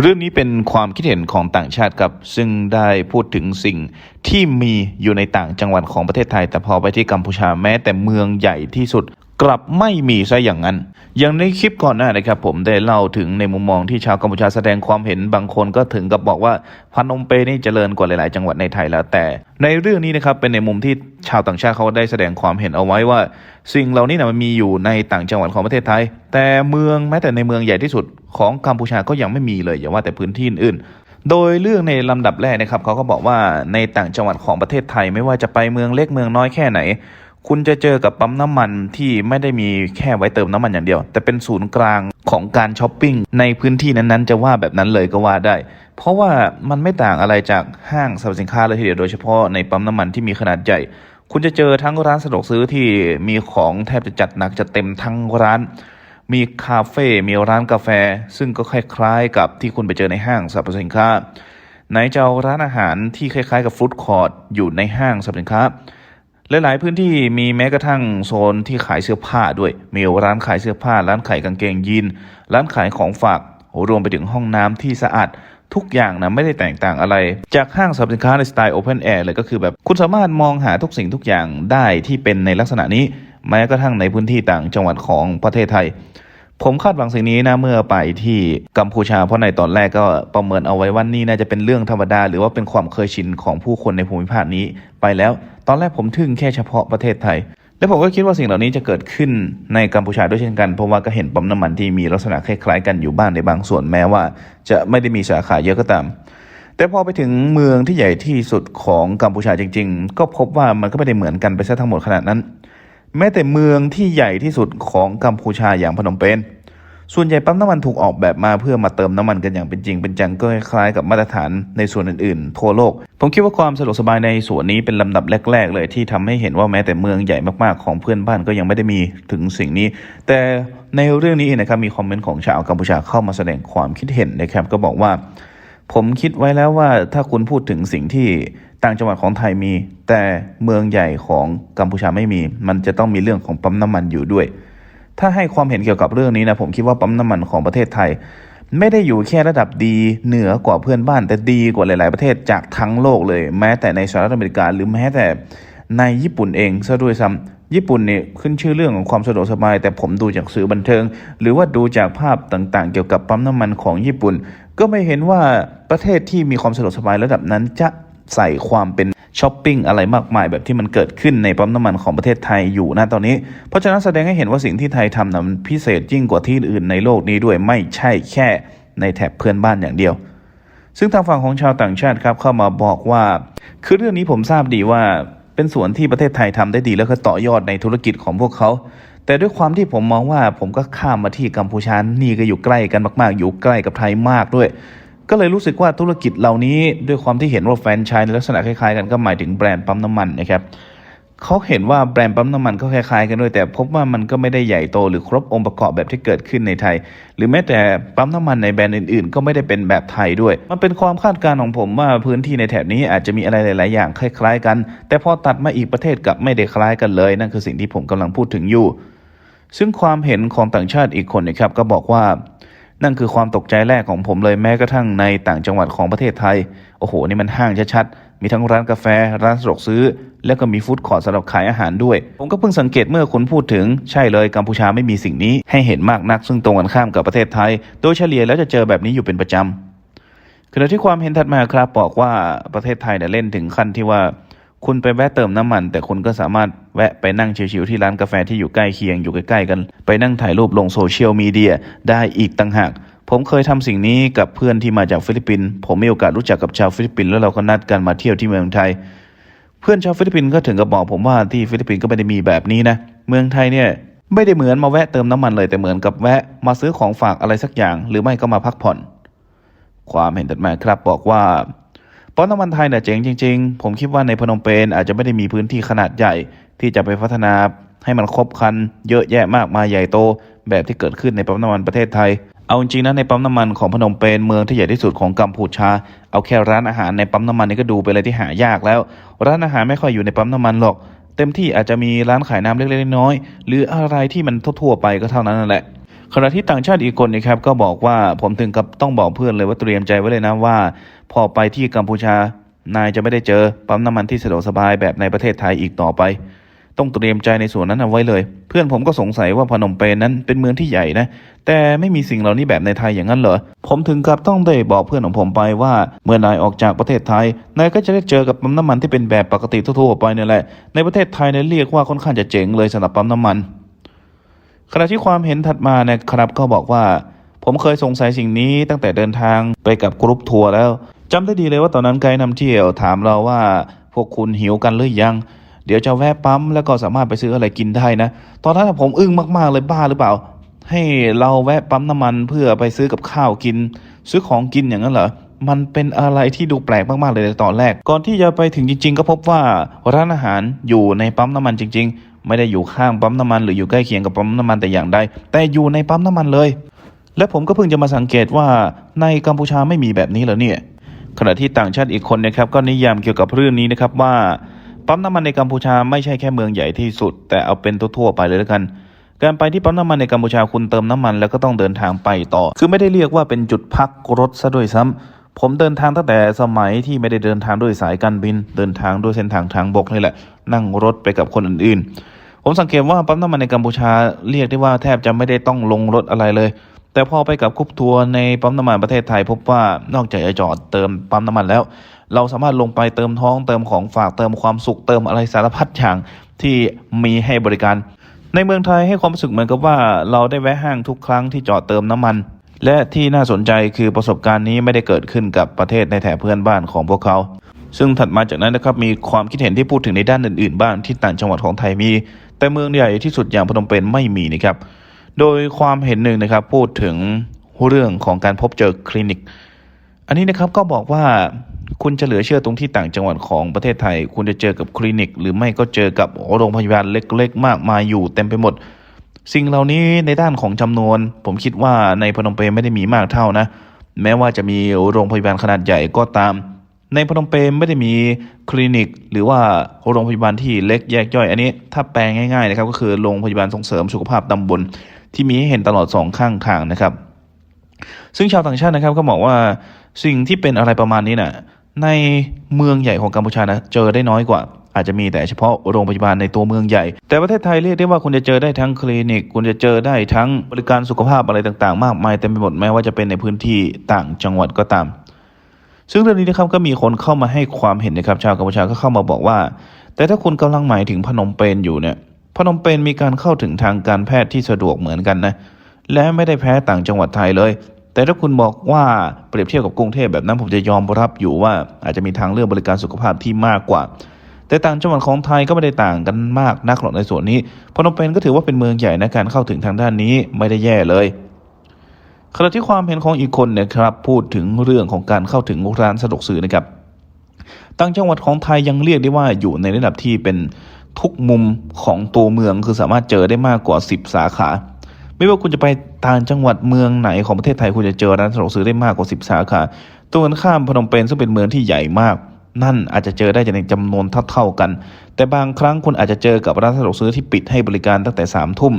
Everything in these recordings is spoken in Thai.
เรื่องนี้เป็นความคิดเห็นของต่างชาติครับซึ่งได้พูดถึงสิ่งที่มีอยู่ในต่างจังหวัดของประเทศไทย แต่พอไปที่กัมพูชาแม้แต่เมืองใหญ่ที่สุด กลับไม่มีซะอย่างนั้น อย่างในคลิปก่อนหน้านะครับผมได้เล่าถึงในมุมมองที่ชาวกัมพูชาแสดงความเห็นบางคนก็ถึงกับบอกว่าพนมเปญนี่เจริญกว่าหลาย ๆ จังหวัดในไทยแล้ว แต่ในเรื่องนี้นะครับเป็นในมุมที่ชาวต่างชาติเขาได้แสดงความเห็นเอาไว้ว่า สิ่งเหล่านี้นะมันมีอยู่ในต่างจังหวัดของประเทศไทย แต่เมืองแม้แต่ในเมืองใหญ่ที่สุดของกัมพูชาก็ยังไม่มีเลยอย่าว่าแต่พื้นที่อื่นโดยเรื่องในลำดับแรกนะครับเขาก็บอกว่าในต่างจังหวัดของประเทศไทยไม่ว่าจะไปเมืองเล็กเมืองน้อยแค่ไหน คุณจะเจอกับปั๊มน้ำมันที่ไม่ได้มีแค่ไว้เติมน้ำมันอย่างเดียว แต่เป็นศูนย์กลางของการช้อปปิ้งในพื้นที่นั้นๆ จะว่าแบบนั้นเลยก็ว่าได้ เพราะว่ามันไม่ต่างอะไรจากห้างสรรพสินค้าเลยทีเดียวโดยเฉพาะในปั๊มน้ำมันที่มีขนาดใหญ่ คุณจะเจอทั้งร้านสะดวกซื้อที่มีของแทบจะจัดหนักจะเต็มทั้งร้าน มีคาเฟ่ มีร้านกาแฟ ซึ่งก็คล้ายๆ กับที่คุณไปเจอในห้างสรรพสินค้าไหนจะร้านอาหารที่คล้ายๆ กับฟู้ดคอร์ทอยู่ในห้างสรรพสินค้า หลาย ๆ พื้นที่มีแม้กระทั่งโซนที่ขายเสื้อผ้าด้วย มีร้านขายเสื้อผ้า ร้านขายกางเกงยีน ร้านขายของฝาก รวมไปถึงห้องน้ำที่สะอาด ทุกอย่างนะไม่ได้แตกต่างอะไร จากห้างสรรพสินค้าในสไตล์โอเพนแอร์เลยก็คือแบบคุณสามารถมองหาทุกสิ่งทุกอย่างได้ที่เป็นในลักษณะนี้ แม้กระทั่งในพื้นที่ต่างจังหวัดของประเทศไทย ผมคาดหวังสิ่งนี้นะเมื่อไปที่กัมพูชาเพราะในตอนแรกก็ประเมินเอาไว้ว่านี่น่าจะเป็นเรื่องธรรมดา หรือว่าเป็นความเคยชินของผู้คนในภูมิภาคนี้ไปแล้ว ตอนแรกผมทึ่งแค่เฉพาะประเทศไทย และผมก็คิดว่าสิ่งเหล่านี้จะเกิดขึ้นในกัมพูชาด้วยเช่นกันเพราะว่าก็เห็นปั๊มน้ำมันที่มีลักษณะคล้ายๆกันอยู่บ้างในบางส่วนแม้ว่า จะไม่ได้มีสาขาเยอะก็ตามแต่พอไปถึงเมืองที่ใหญ่ที่สุดของกัมพูชาจริง ๆ ก็พบว่ามันก็ไม่ได้เหมือนกันไปซะทั้งหมดขนาดนั้น แม้แต่เมืองที่ใหญ่ที่สุดของกัมพูชาอย่างพนมเปญส่วนใหญ่ปั๊มน้ำมันถูกออกแบบมาเพื่อมาเติมน้ำมันกันอย่างเป็นจริงเป็นจังก็คล้ายๆกับมาตรฐานในส่วนอื่นๆ ทั่วโลก ผมคิดว่าความสะดวกสบายในส่วนนี้เป็นลำดับแรก ๆ เลยที่ทำให้เห็นว่าแม้แต่เมืองใหญ่มากๆของเพื่อนบ้านก็ยังไม่ได้มีถึงสิ่งนี้ แต่ในเรื่องนี้นะครับมีคอมเมนต์ของชาวกัมพูชาเข้ามาแสดงความคิดเห็นนะครับก็บอกว่า ผมคิดไว้แล้วว่าถ้าคุณพูดถึงสิ่งที่ ต่างจังหวัดของไทยมี แต่เมืองใหญ่ของกัมพูชาไม่มี มันจะต้องมีเรื่องของปั๊มน้ำมันอยู่ด้วย ถ้าให้ความเห็นเกี่ยวกับเรื่องนี้นะผมคิดว่าปั๊มน้ำมันของประเทศไทย ไม่ได้อยู่แค่ระดับดีเหนือกว่าเพื่อนบ้าน แต่ดีกว่าหลาย ๆ ประเทศจากทั้งโลกเลย แม้แต่ในสหรัฐอเมริกาหรือแม้แต่ในญี่ปุ่นเองซะด้วยซ้ำญี่ปุ่นเนี่ยขึ้นชื่อเรื่องของความสะดวกสบาย แต่ผมดูจากสื่อบันเทิง หรือว่าดูจากภาพต่างๆ เกี่ยวกับปั๊มน้ำมันของญี่ปุ่น ก็ไม่เห็นว่าประเทศที่มีความสะดวกสบายระดับนั้นจะ ใส่ความเป็นช้อปปิ้งอะไรมากมายแบบที่มันเกิดขึ้นในปั๊มน้ำมันของประเทศไทยอยู่นะตอนนี้ เพราะฉะนั้นแสดงให้เห็นว่าสิ่งที่ไทยทำนะมันพิเศษยิ่งกว่าที่อื่นในโลกนี้ด้วยไม่ใช่แค่ในแถบเพื่อนบ้านอย่างเดียว ซึ่งทางฝั่งของชาวต่างชาติครับเข้ามาบอกว่า คือเรื่องนี้ผมทราบดีว่าเป็นส่วนที่ประเทศไทยทำได้ดีแล้วก็ต่อยอดในธุรกิจของพวกเขา แต่ด้วยความที่ผมมองว่าผมก็ข้ามมาที่กัมพูชานี่ก็อยู่ใกล้กันมาก ๆ อยู่ใกล้กับไทยมากด้วย ก็เลยรู้สึกว่าธุรกิจเหล่านี้ด้วยความที่เห็นว่าแฟรนไชส์ในลักษณะคล้ายๆกันก็หมายถึงแบรนด์ปั๊มน้ำมันนะครับเขาเห็นว่าแบรนด์ปั๊มน้ำมันก็คล้ายๆกันด้วย แต่พบว่ามันก็ไม่ได้ใหญ่โตหรือครบองค์ประกอบแบบที่เกิดขึ้นในไทย หรือแม้แต่ปั๊มน้ำมันในแบรนด์อื่นๆ ก็ไม่ได้เป็นแบบไทยด้วย มันเป็นความคาดการณ์ของผมว่าพื้นที่ในแถบนี้อาจจะมีอะไรหลาย ๆ อย่างคล้าย ๆ กัน แต่พอตัดมาอีกประเทศกับไม่ได้คล้ายกันเลย นั่นคือสิ่งที่ผมกำลังพูดถึงอยู่ ซึ่งความเห็นของต่างชาติอีกคนนะครับก็บอกว่า นั่นคือความตกใจแรกของผมเลยแม้กระทั่งในต่างจังหวัดของประเทศไทย โอ้โห นี่มันห้างชัดๆ มีทั้งร้านกาแฟ ร้านสะดวกซื้อ แล้วก็มีฟู้ดคอร์ทสำหรับขายอาหารด้วย ผมก็เพิ่งสังเกตเมื่อคุณพูดถึง ใช่เลยกัมพูชาไม่มีสิ่งนี้ให้เห็นมากนัก ซึ่งตรงกันข้ามกับประเทศไทย โดยเฉลี่ยแล้วจะเจอแบบนี้อยู่เป็นประจำขณะที่ความเห็นถัดมาครับบอกว่าประเทศไทยเนี่ยเล่นถึงขั้นที่ว่า คุณไปแวะเติมน้ำมัน แต่คุณก็สามารถแวะไปนั่งชิวๆที่ร้านกาแฟที่อยู่ใกล้เคียงอยู่ใกล้ๆกัน ไปนั่งถ่ายรูปลงโซเชียลมีเดียได้อีกต่างหากผมเคยทำสิ่งนี้กับเพื่อนที่มาจากฟิลิปปินส์ผมมีโอกาสรู้จักกับชาวฟิลิปปินส์แล้วเราก็นัดกันมาเที่ยวที่เมืองไทย เพื่อนชาวฟิลิปปินส์ก็ถึงกับบอกผมว่าที่ฟิลิปปินส์ก็ไม่ได้มีแบบนี้นะเมืองไทยเนี่ยไม่ได้เหมือนมาแวะเติมน้ำมันเลยแต่เหมือนกับแวะมาซื้อของฝากอะไรสักอย่าง หรือไม่ก็มาพักผ่อน ความเห็นถัดมาครับบอกว่า ปั๊มน้ำมันไทยเนี่ยเจ๋งจริง ๆ ผมคิดว่าในพนมเปญอาจจะไม่ได้มีพื้นที่ขนาดใหญ่ ที่จะไปพัฒนาให้มันครบครัน เยอะแยะมากมายใหญ่โต แบบที่เกิดขึ้นในปั๊มน้ำมันประเทศไทย เอาจริงนะในปั๊มน้ำมันของพนมเปญเมืองที่ใหญ่ที่สุดของกัมพูชา เอาแค่ร้านอาหารในปั๊มน้ำมันนี่ก็ดูไปเลยที่หายากแล้ว ร้านอาหารไม่ค่อยอยู่ในปั๊มน้ำมันหรอก เต็มที่อาจจะมีร้านขายน้ำเล็กๆน้อยๆหรืออะไรที่มันทั่วๆไปก็เท่านั้นแหละ ขณะที่ต่างชาติอีกคนนะครับก็บอกว่าผมถึงกับต้องบอกเพื่อนเลยว่าเตรียมใจไว้เลยนะว่า พอไปที่กัมพูชานายจะไม่ได้เจอปั๊มน้ำมันที่สะดวกสบายแบบในประเทศไทยอีกต่อไป ต้องเตรียมใจในส่วนนั้นเอาไว้เลย เพื่อนผมก็สงสัยว่าพนมเปญนั้นเป็นเมืองที่ใหญ่นะ แต่ไม่มีสิ่งเหล่านี้แบบในไทยอย่างนั้นเหรอผมถึงกับต้องได้บอกเพื่อนของผมไปว่า เมื่อนายออกจากประเทศไทยนายก็จะได้เจอกับปั๊มน้ำมันที่เป็นแบบปกติทั่วๆไปนี่แหละในประเทศไทยเนี่ยเรียกว่าค่อนข้างจะเจ๋งเลยสำหรับปั๊มน้ำมัน ขณะที่ความเห็นถัดมาเนี่ยครับก็บอกว่า ผมเคยสงสัยสิ่งนี้ตั้งแต่เดินทางไปกับกรุ๊ปทัวร์แล้วจำได้ดีเลยว่าตอนนั้นไกด์นำเที่ยวถามเราว่าพวกคุณหิวกันหรือยัง เดี๋ยวจะแวะปั๊มแล้วก็สามารถไปซื้ออะไรกินได้นะ ตอนนั้นผมอึ้งมากๆเลยบ้าหรือเปล่า ให้เราแวะปั๊มน้ำมันเพื่อไปซื้อกับข้าวกิน ซื้อของกินอย่างนั้นเหรอ มันเป็นอะไรที่ดูแปลกมากๆเลยในตอนแรก ก่อนที่จะไปถึงจริง ๆ ก็พบว่าร้านอาหารอยู่ในปั๊มน้ำมันจริง ๆ ไม่ได้อยู่ข้างปั๊มน้ำมันหรืออยู่ใกล้เคียงกับปั๊มน้ำมันแต่อย่างใดแต่อยู่ในปั๊มน้ำมันเลย และผมก็เพิ่งจะมาสังเกตว่าในกัมพูชาไม่มีแบบนี้เหรอเนี่ยขณะที่ต่างชาติอีกคนนะครับก็นิยามเกี่ยวกับเรื่องนี้นะครับว่าปั๊มน้ำมันในกัมพูชาไม่ใช่แค่เมืองใหญ่ที่สุด แต่เอาเป็นทั่วๆไปเลยแล้วกัน การไปที่ปั๊มน้ำมันในกัมพูชาคุณเติมน้ำมัน แล้วก็ต้องเดินทางไปต่อ คือไม่ได้เรียกว่าเป็นจุดพักรถซะด้วยซ้ำ ผมเดินทางตั้งแต่สมัยที่ไม่ได้เดินทางด้วยสายการบิน เดินทางด้วยเส้นทางทางบกนี่แหละ นั่งรถไปกับคนอื่นๆ ผมสังเกตว่าปั๊มน้ำมันในกัมพูชาเรียกได้ว่าแทบจะไม่ได้ต้องลงรถอะไรเลย แต่พอไปกับกรุ๊ปทัวร์ในปั๊มน้ำมันประเทศไทย พบว่านอกจากจะจอดเติมปั๊มน้ำมันแล้ว เราสามารถลงไปเติมท้องเติมของฝากเติมความสุขเติมอะไรสารพัดอย่างที่มีให้บริการในเมืองไทยให้ความรู้สึกเหมือนกับว่าเราได้แวะห้างทุกครั้งที่จอดเติมน้ำมัน และที่น่าสนใจคือประสบการณ์นี้ไม่ได้เกิดขึ้นกับประเทศในแถบเพื่อนบ้านของพวกเขา ซึ่งถัดมาจากนั้นนะครับมีความคิดเห็นที่พูดถึงในด้านอื่นๆ บ้างที่ต่างจังหวัดของไทยมี แต่เมืองใหญ่ที่สุดอย่างพนมเปญไม่มีนะครับ โดยความเห็นหนึ่งนะครับพูดถึงเรื่องของการพบเจอคลินิก อันนี้นะครับก็บอกว่าคุณจะเหลือเชื่อตรงที่ต่างจังหวัดของประเทศไทย คุณจะเจอกับคลินิก หรือไม่ก็เจอกับโรงพยาบาลเล็ก ๆ มากมายอยู่เต็มไปหมด สิ่งเหล่านี้ในด้านของจำนวน ผมคิดว่าในพนมเปญไม่ได้มีมากเท่านะ แม้ว่าจะมีโรงพยาบาลขนาดใหญ่ก็ตาม ในพนมเปญไม่ได้มีคลินิก หรือว่าโรงพยาบาลที่เล็กแยกย่อย อันนี้ ถ้าแปลง่ายๆนะครับก็คือโรงพยาบาลส่งเสริมสุขภาพตำบลที่มีให้เห็นตลอดสองข้างทางนะครับ ซึ่งชาวต่างชาตินะครับก็บอกว่าสิ่งที่เป็นอะไรประมาณนี้น่ะในเมืองใหญ่ของกัมพูชานะเจอได้น้อยกว่า อาจจะมีแต่เฉพาะโรงพยาบาลในตัวเมืองใหญ่ แต่ประเทศไทยเรียกได้ว่าคุณจะเจอได้ทั้งคลินิก คุณจะเจอได้ทั้งบริการสุขภาพอะไรต่างๆ มากมายเต็มไปหมดแม้ว่าจะเป็นในพื้นที่ต่างจังหวัดก็ตาม ซึ่งเรื่องนี้นะครับก็มีคนเข้ามาให้ความเห็นนะครับ ชาวกัมพูชาก็เข้ามาบอกว่า แต่ถ้าคุณกำลังหมายถึงพนมเปญอยู่เนี่ยพนมเปญมีการเข้าถึงทางการแพทย์ที่สะดวกเหมือนกันนะและไม่ได้แพ้ต่างจังหวัดไทยเลย แต่ถ้าคุณบอกว่าเปรียบเทียบกับกรุงเทพแบบนั้นผมจะยอมรับอยู่ว่าอาจจะมีทางเลือกบริการสุขภาพที่มากกว่า แต่ต่างจังหวัดของไทยก็ไม่ได้ต่างกันมากนักหรอกในส่วนนี้พนมเปญก็ถือว่าเป็นเมืองใหญ่ในการเข้าถึงทางด้านนี้ไม่ได้แย่เลยขณะที่ความเห็นของอีกคนเนี่ยครับพูดถึงเรื่องของการเข้าถึงร้านสะดวกซื้อนะครับต่างจังหวัดของไทยยังเรียกได้ว่าอยู่ในระดับที่เป็นทุกมุมของตัวเมืองคือสามารถเจอได้มากกว่า 10 สาขา ไม่ว่าคุณจะไปต่างจังหวัดเมืองไหนของประเทศไทยคุณจะเจอร้านสะดวกซื้อได้มากกว่า 10 สาขาตรงกันข้ามพนมเปญซึ่งเป็นเมืองที่ใหญ่มาก นั่นอาจจะเจอได้ในจำนวนเท่าๆกัน แต่บางครั้งคุณอาจจะเจอกับร้านสะดวกซื้อที่ปิดให้บริการตั้งแต่3ามทุ่ม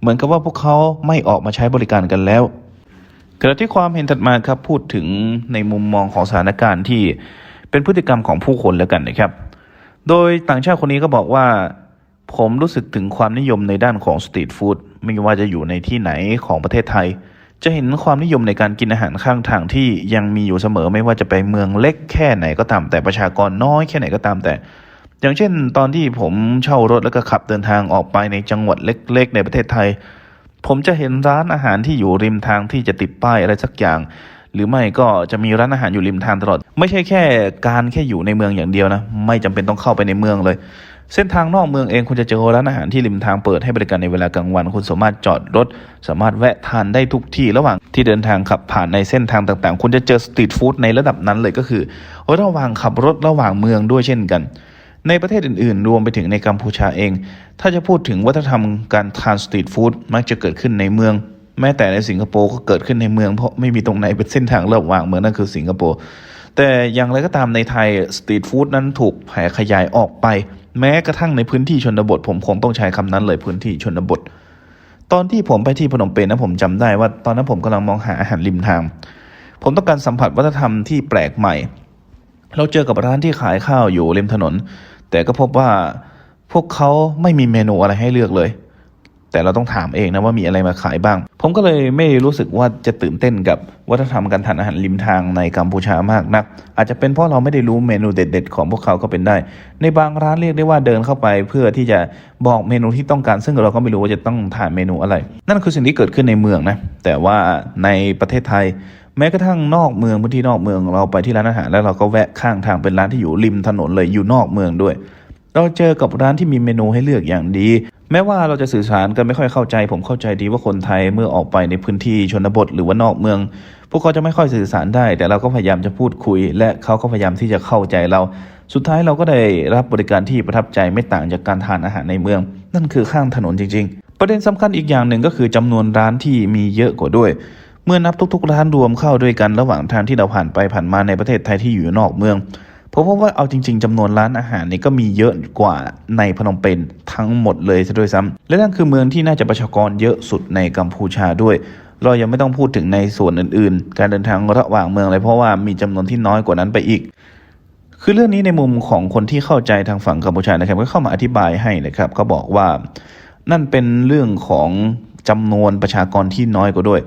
เหมือนกับว่าพวกเขาไม่ออกมาใช้บริการกันแล้วขณะที่ความเห็นถัดมาครับพูดถึงในมุมมองของสถานการณ์ที่เป็นพฤติกรรมของผู้คนแล้วกันนะครับ โดยต่างชาติคนนี้ก็บอกว่าผมรู้สึกถึงความนิยมในด้านของสตรีทฟู้ดไม่ว่าจะอยู่ในที่ไหนของประเทศไทย จะเห็นความนิยมในการกินอาหารข้างทางที่ยังมีอยู่เสมอไม่ว่าจะไปเมืองเล็กแค่ไหนก็ตามแต่ประชากรน้อยแค่ไหนก็ตามแต่ อย่างเช่น ตอนที่ผมเช่ารถแล้วก็ขับเดินทางออกไปในจังหวัดเล็ก ๆ ในประเทศไทย ผมจะเห็นร้านอาหารที่อยู่ริมทางที่จะติดป้ายอะไรสักอย่าง หรือไม่ก็จะมีร้านอาหารอยู่ริมทางตลอด ไม่ใช่แค่การแค่อยู่ในเมืองอย่างเดียวนะ ไม่จำเป็นต้องเข้าไปในเมืองเลย เส้นทางนอกเมืองเองคุณจะเจอร้านอาหารที่ริมทางเปิดให้บริการในเวลากลางวัน คุณสามารถจอดรถ สามารถแวะทานได้ทุกที่ระหว่างที่เดินทางขับผ่านในเส้นทางต่างๆ คุณจะเจอสตรีทฟู้ดในระดับนั้นเลยก็คือ ระหว่างขับรถระหว่างเมืองด้วยเช่นกัน ในประเทศอื่นๆ รวมไปถึงในกัมพูชาเอง ถ้าจะพูดถึงวัฒนธรรมการทานสตรีทฟู้ดมักจะเกิดขึ้นในเมืองแม้แต่ในสิงคโปร์ก็เกิดขึ้นในเมืองเพราะไม่มีตรงไหนเป็นเส้นทางระหว่างเมืองนั่นคือสิงคโปร์ แต่อย่างไรก็ตามในไทยสตรีทฟู้ดนั้นถูกแผ่ขยายออกไป แม้กระทั่งในพื้นที่ชนบท ผมคงต้องใช้คำนั้นเลยพื้นที่ชนบท ตอนที่ผมไปที่พนมเปญนะผมจำได้ว่าตอนนั้นผมกำลังมองหาอาหารริมทาง ผมต้องการสัมผัสวัฒนธรรมที่แปลกใหม่ เราเจอกับร้านที่ขายข้าวอยู่ริมถนน แต่ก็พบว่าพวกเขาไม่มีเมนูอะไรให้เลือกเลย แต่เราต้องถามเองนะว่ามีอะไรมาขายบ้าง ผมก็เลยไม่รู้สึกว่าจะตื่นเต้นกับวัฒนธรรมการทานอาหารริมทางในกัมพูชามากนัก อาจจะเป็นเพราะเราไม่ได้รู้เมนูเด็ด ๆ ของพวกเขาก็เป็นได้ ในบางร้านเรียกได้ว่าเดินเข้าไป เพื่อที่จะบอกเมนูที่ต้องการ ซึ่งเราก็ไม่รู้ว่าจะต้องทานเมนูอะไร นั่นคือสิ่งที่เกิดขึ้นในเมืองนะแต่ว่าในประเทศไทยแม้กระทั่งนอกเมืองพื้นที่นอกเมืองเราไปที่ร้านอาหารแล้วเราก็แวะข้างทางเป็นร้านที่อยู่ริมถนนเลยอยู่นอกเมืองด้วย เราเจอกับร้านที่มีเมนูให้เลือกอย่างดี แม้ว่าเราจะสื่อสารกันไม่ค่อยเข้าใจ ผมเข้าใจดีว่าคนไทยเมื่อออกไปในพื้นที่ชนบทหรือว่านอกเมือง พวกเขาจะไม่ค่อยสื่อสารได้ แต่เราก็พยายามจะพูดคุย และเขาก็พยายามที่จะเข้าใจเรา สุดท้ายเราก็ได้รับบริการที่ประทับใจไม่ต่างจากการทานอาหารในเมือง นั่นคือข้างถนนจริง ๆ ประเด็นสำคัญอีกอย่างหนึ่งก็คือจำนวนร้านที่มีเยอะกว่าด้วยเมื่อนับทุกๆร้านรวมเข้าด้วยกันระหว่างทางที่เราผ่านไปผ่านมาในประเทศไทยที่อยู่นอกเมือง ผมพบว่าเอาจริง ๆจำนวนร้านอาหารนี่ก็มีเยอะกว่าในพนมเปญทั้งหมดเลยซะด้วยซ้ำและนั่นคือเมืองที่น่าจะประชากรเยอะสุดในกัมพูชาด้วยเรายังไม่ต้องพูดถึงในส่วนอื่นๆ การเดินทางระหว่างเมืองเลยเพราะว่ามีจำนวนที่น้อยกว่านั้นไปอีก คือเรื่องนี้ในมุมของคนที่เข้าใจทางฝั่งกัมพูชานะครับ ก็เข้ามาอธิบายให้นะครับเขาบอกว่านั่นเป็นเรื่องของจำนวนประชากรที่น้อยกว่าด้วย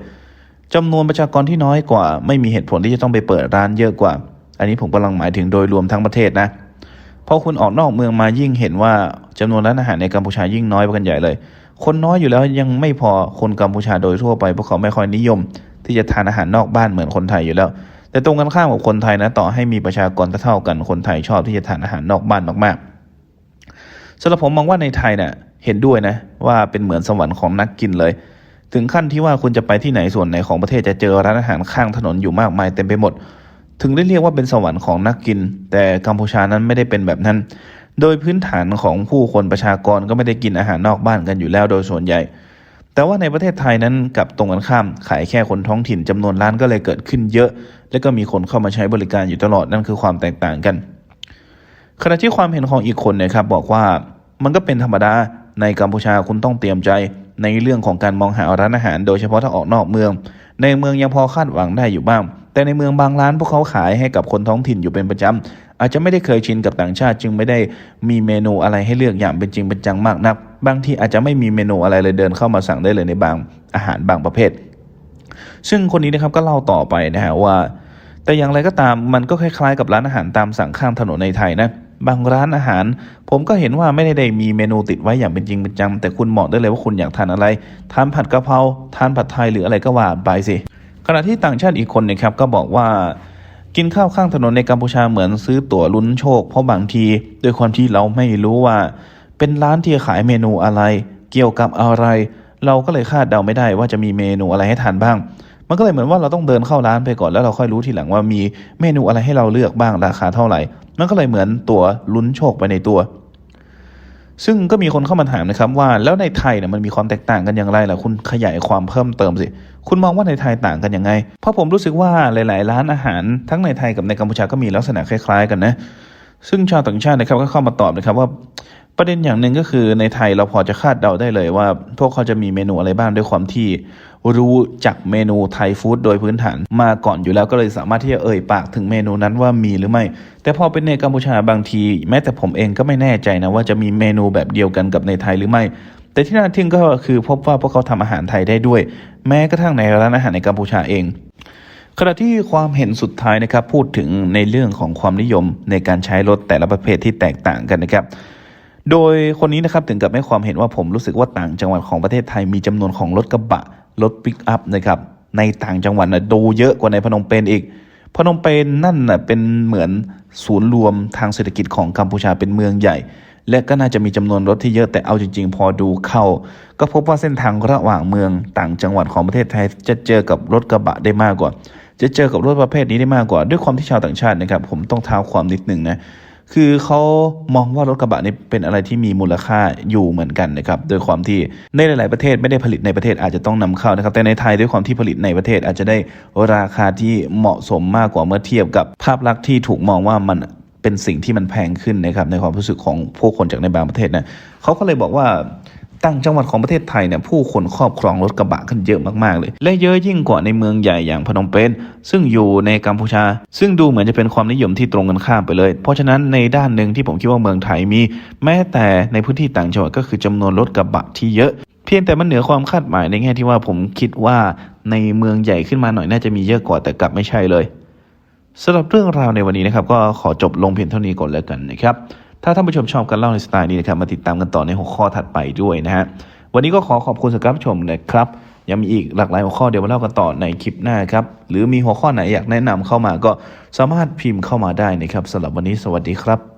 จำนวนประชากรที่น้อยกว่า ไม่มีเหตุผลที่จะต้องไปเปิดร้านเยอะกว่า อันนี้ผมกำลังหมายถึงโดยรวมทั้งประเทศนะพอคุณออกนอกเมืองมายิ่งเห็นว่าจำนวนร้านอาหารในกัมพูชายิ่งน้อยไปกันใหญ่เลย คนน้อยอยู่แล้วยังไม่พอคนกัมพูชาโดยทั่วไปพวกเขาไม่ค่อยนิยม ที่จะทานอาหารนอกบ้านเหมือนคนไทยอยู่แล้ว แต่ตรงกันข้ามกับคนไทยนะต่อให้มีประชากรเท่ากันคนไทยชอบที่จะทานอาหารนอกบ้านมากๆสำหรับผมมองว่าในไทยเนะ่ะเห็นด้วยนะว่าเป็นเหมือนสวรรค์ของนักกินเลย ถึงขั้นที่ว่าคุณจะไปที่ไหนส่วนไหนของประเทศจะเจอร้านอาหารข้างถนนอยู่มากมายเต็มไปหมด ถึงได้เรียกว่าเป็นสวรรค์ของนักกิน แต่กัมพูชานั้นไม่ได้เป็นแบบนั้น โดยพื้นฐานของผู้คนประชากรก็ไม่ได้กินอาหารนอกบ้านกันอยู่แล้วโดยส่วนใหญ่ แต่ว่าในประเทศไทยนั้นกับตรงกันข้าม ขายแค่คนท้องถิ่นจำนวนร้านก็เลยเกิดขึ้นเยอะ และก็มีคนเข้ามาใช้บริการอยู่ตลอดนั่นคือความแตกต่างกัน ขณะที่ความเห็นของอีกคนนะครับบอกว่ามันก็เป็นธรรมดาในกัมพูชาคุณต้องเตรียมใจในเรื่องของการมองหาร้านอาหาร โดยเฉพาะถ้าออกนอกเมือง ในเมืองยังพอคาดหวังได้อยู่บ้าง แต่ในเมืองบางร้านพวกเขาขายให้กับคนท้องถิ่นอยู่เป็นประจำอาจจะไม่ได้เคยชินกับต่างชาติ จึงไม่ได้มีเมนูอะไรให้เลือกอย่างเป็นจริงเป็นจังมากนัก บางที่อาจจะไม่มีเมนูอะไรเลยเดินเข้ามาสั่งได้เลยในบางอาหารบางประเภท ซึ่งคนนี้นะครับก็เล่าต่อไปนะฮะว่า แต่อย่างไรก็ตามมันก็คล้ายๆกับร้านอาหารตามสั่งข้างถนนในไทยนะบางร้านอาหาร ผมก็เห็นว่าไม่ได้มีเมนูติดไว้อย่างเป็นจริงเป็นจังแต่คุณเหมาะได้เลยว่าคุณอยากทานอะไร ทานผัดกะเพราทานผัดไทยหรืออะไรก็ว่าไปสิ ขณะที่ต่างชาติอีกคนนะครับก็บอกว่ากินข้าวข้างถนนในกัมพูชาเหมือนซื้อตั๋วลุ้นโชค เพราะบางทีด้วยความที่เราไม่รู้ว่า เป็นร้านที่ขายเมนูอะไร เกี่ยวกับอะไร เราก็เลยคาดเดาไม่ได้ว่าจะมีเมนูอะไรให้ทานบ้าง มันก็เลยเหมือนว่าเราต้องเดินเข้าร้านไปก่อนแล้วเราค่อยรู้ทีหลังว่ามีเมนูอะไรให้เราเลือกบ้างราคาเท่าไหร่ มันก็เลยเหมือนตั๋วลุ้นโชคไปในตัว ซึ่งก็มีคนเข้ามาถามนะครับว่าแล้วในไทยเนี่ยมันมีความแตกต่างกันอย่างไรล่ะคุณขยายความเพิ่มเติมสิ คุณมองว่าในไทยต่างกันยังไง เพราะผมรู้สึกว่าหลาย ๆ ร้านอาหารทั้งในไทยกับในกัมพูชาก็มีลักษณะคล้าย ๆ กันนะซึ่งชาวต่างชาตินะครับก็เข้ามาตอบนะครับว่าประเด็นอย่างหนึ่งก็คือในไทยเราพอจะคาดเดาได้เลยว่า พวกเขาจะมีเมนูอะไรบ้างด้วยความที่ รู้จักเมนูไทยฟู้ดโดยพื้นฐานมาก่อนอยู่แล้วก็เลยสามารถที่จะเอ่ยปากถึงเมนูนั้นว่ามีหรือไม่ แต่พอเป็นในกัมพูชาบางที แม้แต่ผมเองก็ไม่แน่ใจนะว่าจะมีเมนูแบบเดียวกันกับในไทยหรือไม่ แต่ที่น่าทึ่งก็คือพบว่าพวกเขาทำอาหารไทยได้ด้วย แม้กระทั่งในร้านอาหารในกัมพูชาเองขณะที่ความเห็นสุดท้ายนะครับพูดถึงในเรื่องของความนิยมในการใช้รถแต่ละประเภทที่แตกต่างกันนะครับ โดยคนนี้นะครับถึงกับให้ความเห็นว่าผมรู้สึกว่าต่างจังหวัดของประเทศไทยมีจำนวนของรถกระบะ รถปิกอัพนะครับในต่างจังหวัดนะดูเยอะกว่าในพนมเปญอีก พนมเปญนั่นน่ะเป็นเหมือนศูนย์รวมทางเศรษฐกิจของกัมพูชาเป็นเมืองใหญ่ และก็น่าจะมีจำนวนรถที่เยอะแต่เอาจริง ๆ พอดูเข้า ก็พบว่าเส้นทางระหว่างเมืองต่างจังหวัดของประเทศไทย จะเจอกับรถกระบะได้มากกว่า จะเจอกับรถประเภทนี้ได้มากกว่า ด้วยความที่ชาวต่างชาตินะครับ ผมต้องเท้าความนิดหนึ่งนะ คือเขามองว่ารถกระบะนี่เป็นอะไรที่มีมูลค่าอยู่เหมือนกันนะครับโดยความที่ในหลาย ๆประเทศไม่ได้ผลิตในประเทศอาจจะต้องนำเข้านะครับแต่ในไทยด้วยความที่ผลิตในประเทศอาจจะได้ราคาที่เหมาะสมมากกว่าเมื่อเทียบกับภาพลักษณ์ที่ถูกมองว่ามันเป็นสิ่งที่มันแพงขึ้นนะครับในความรู้สึกของผู้คนจากในบางประเทศนะเขาก็เลยบอกว่า ต่างจังหวัดของประเทศไทยเนี่ยผู้คนครอบครองรถกระบะกันเยอะมากๆเลย และเยอะยิ่งกว่าในเมืองใหญ่อย่างพนมเปญซึ่งอยู่ในกัมพูชา ซึ่งดูเหมือนจะเป็นความนิยมที่ตรงกันข้ามไปเลย เพราะฉะนั้นในด้านหนึ่งที่ผมคิดว่าเมืองไทยมี แม้แต่ในพื้นที่ต่างจังหวัดก็คือจำนวนรถกระบะที่เยอะ เพียงแต่มันเหนือความคาดหมายในแง่ที่ว่าผมคิดว่าในเมืองใหญ่ขึ้นมาหน่อยน่าจะมีเยอะกว่าแต่กลับไม่ใช่เลยสำหรับเรื่องราวในวันนี้นะครับก็ขอจบลงเพียงเท่านี้ก่อนแล้วกันนะครับ ถ้าท่านผู้ชมชอบการเล่าในสไตล์นี้นะครับมาติดตามกันต่อในหัวข้อถัดไปด้วยนะฮะวันนี้ก็ขอขอบคุณสำหรับรับชมนะครับ ยังมีอีกหลากหลายหัวข้อเดี๋ยวมาเล่ากันต่อในคลิปหน้าครับ หรือมีหัวข้อไหนอยากแนะนำเข้ามาก็สามารถพิมพ์เข้ามาได้นะครับสำหรับวันนี้สวัสดีครับ